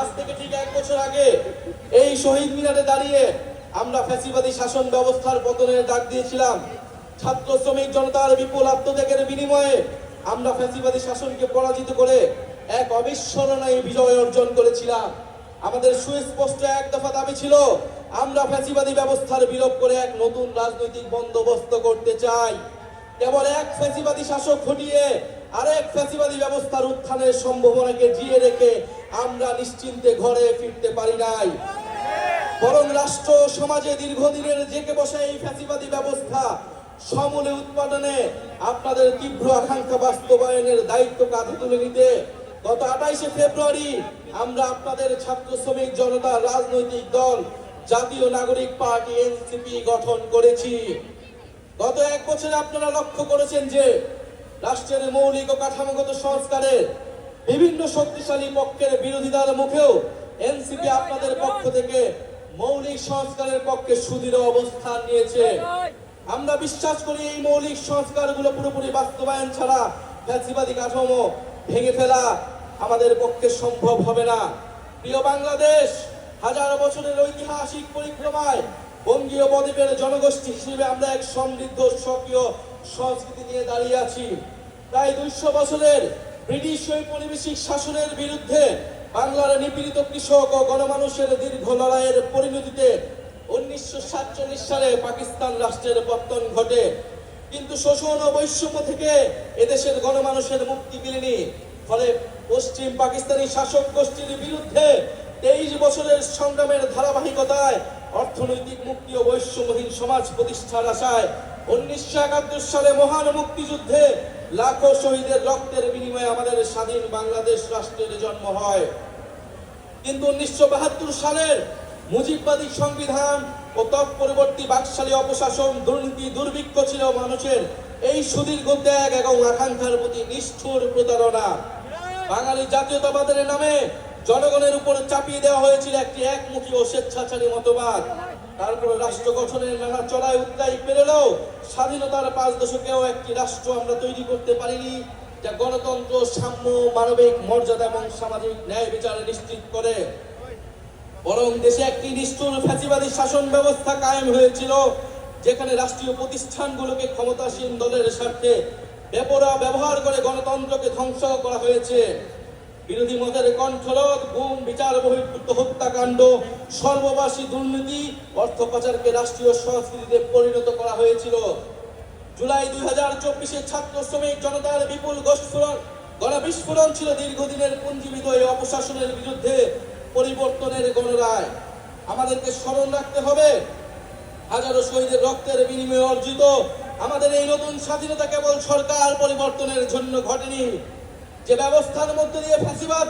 আজ থেকে ঠিক এক বছর আগে এই শহীদ মিনারে দাঁড়িয়ে আমরা ফ্যাসিবাদী শাসন ব্যবস্থার পতনের ডাক দিয়েছিলাম। ছাত্র শ্রমিক জনতার বিপুল আত্মত্যাগের বিনিময়ে আমরা ফ্যাসিবাদী শাসনকে পরাজিত করে এক অবিস্মরণীয় বিজয় অর্জন করেছিলাম। আমাদের সুস্পষ্ট এক দফা দাবি ছিল, আমরা ফ্যাসিবাদী ব্যবস্থার বিলোপ করে এক নতুন রাজনৈতিক বন্দোবস্ত করতে চাই। কেবল এক ফ্যাসিবাদী শাসক ঘটিয়ে আরেক ফ্যাসিবাদী ব্যবস্থার উত্থানের সম্ভাবনাকে জিয়ে রেখে আমরা নিশ্চিন্তে ঘরে ফিরতে পারি নাই। বরং রাষ্ট্র সমাজে দীর্ঘদিনের জেকে বসে এই ফ্যাসিবাদী ব্যবস্থা সমূলে উৎপাদনে আপনাদের তীব্র আকাঙ্ক্ষা বাস্তবায়নের দায়িত্ব কাঁধে তুলে নিতে গত আঠাইশে ফেব্রুয়ারি আমরা আপনাদের ছাত্র শ্রমিক জনতা রাজনৈতিক দল জাতীয় নাগরিক পার্টি এনসিপি গঠন করেছি। গত এক বছরে আপনারা লক্ষ্য করেছেন যে রাষ্ট্রের মৌলিক ও কাঠামোগত সংস্কারের বিভিন্ন শক্তিশালী পক্ষের বিরোধিতার মুখেও এনসিপি আপনাদের পক্ষ থেকে মৌলিক সংস্কারের পক্ষে সুদৃঢ় অবস্থান নিয়েছে। আমরা বিশ্বাস করি এই মৌলিক সংস্কারগুলো পুরোপুরি বাস্তবায়ন ছাড়া ফ্যাসিবাদী কাঠামো ভেঙে ফেলা আমাদের পক্ষে সম্ভব হবে না। প্রিয় বাংলাদেশ, হাজার বছরের ঐতিহাসিক পরিক্রমায় বঙ্গীয় বদ্বীপের জনগোষ্ঠী হিসেবে আমরা এক সমৃদ্ধ স্বকীয় সংস্কৃতি নিয়ে দাঁড়িয়ে আছি। প্রায় দুইশো বছরের ব্রিটিশ ঔপনিবেশিক শাসনের বিরুদ্ধে বাংলার নিপীড়িত কৃষক ও গণমানুষের দীর্ঘ লড়াইয়ের পরিণতিতে উনিশশো সাতচল্লিশ সালে পাকিস্তান রাষ্ট্রের পতন ঘটে। কিন্তু শোষণ ও বৈষম্য থেকে এদেশের গণমানুষের মুক্তি মিলেনি। ফলে পশ্চিম পাকিস্তানি শাসক গোষ্ঠীর বিরুদ্ধে তেইশ বছরের সংগ্রামের ধারাবাহিকতায় অর্থনৈতিক মুক্তি ও বৈষম্যহীন সমাজ প্রতিষ্ঠার আশায় উনিশশো একাত্তর সালে মহান মুক্তিযুদ্ধে লাখো শহীদের রক্তের বিনিময়ে আমাদের স্বাধীন বাংলাদেশ রাষ্ট্রের জন্ম হয়। কিন্তু উনিশশো বাহাত্তর সালের মুজিববাদী সংবিধান ও তৎ পরবর্তী বাকশালী অপশাসন দুর্নীতি, দুর্ভিক্ষ ছিল মানুষের এই সুদীর্ঘ ত্যাগ এবং আকাঙ্ক্ষার প্রতি নিষ্ঠুর প্রতারণা। বাঙালি জাতীয়তাবাদের নামে জনগণের উপর চাপিয়ে দেওয়া হয়েছিল একটি একমুখী ও স্বেচ্ছাচারী মতবাদ। তারপরে রাষ্ট্র গঠনের নানা চড়াই উত্তাই পেরোলেও স্বাধীনতার পাঁচ দশকেও একটি রাষ্ট্র আমরা তৈরি করতে পারিনি, যা গণতন্ত্র, সাম্য, মানবিক মর্যাদা এবং সামাজিক ন্যায় বিচার নিশ্চিত করে। বরং দেশে একটি নিষ্ঠুর ফ্যাসিবাদী শাসন ব্যবস্থা কায়েম হয়েছিল, যেখানে রাষ্ট্রীয় প্রতিষ্ঠানগুলোকে ক্ষমতাসীন দলের স্বার্থে বেপরা ব্যবহার করে গণতন্ত্রকে ধ্বংস করা হয়েছে। বিরোধী মতের কণ্ঠরোধ, গুম, বিচার, বহির্ভূত হত্যাকাণ্ড, সর্ববাসী দুর্নীতি অর্থ পাচারকে রাষ্ট্রীয় সংস্কৃতিতে পরিণত করা হয়েছিল। জুলাই দুই হাজার চব্বিশে ছাত্র শ্রমিক জনতার বিপুল গোষ্ঠীস্ফোরণ গণবিস্ফোরণ ছিল দীর্ঘদিনের পুঞ্জীবিত এই অপশাসনের বিরুদ্ধে পরিবর্তনের গণরায়। আমাদেরকে স্মরণ রাখতে হবে, হাজারো শহীদের রক্তের বিনিময়ে অর্জিত আমাদের এই নতুন স্বাধীনতা কেবল সরকার পরিবর্তনের জন্য ঘটেনি। যে ব্যবস্থার মধ্যে দিয়ে ফাঁসিবাদ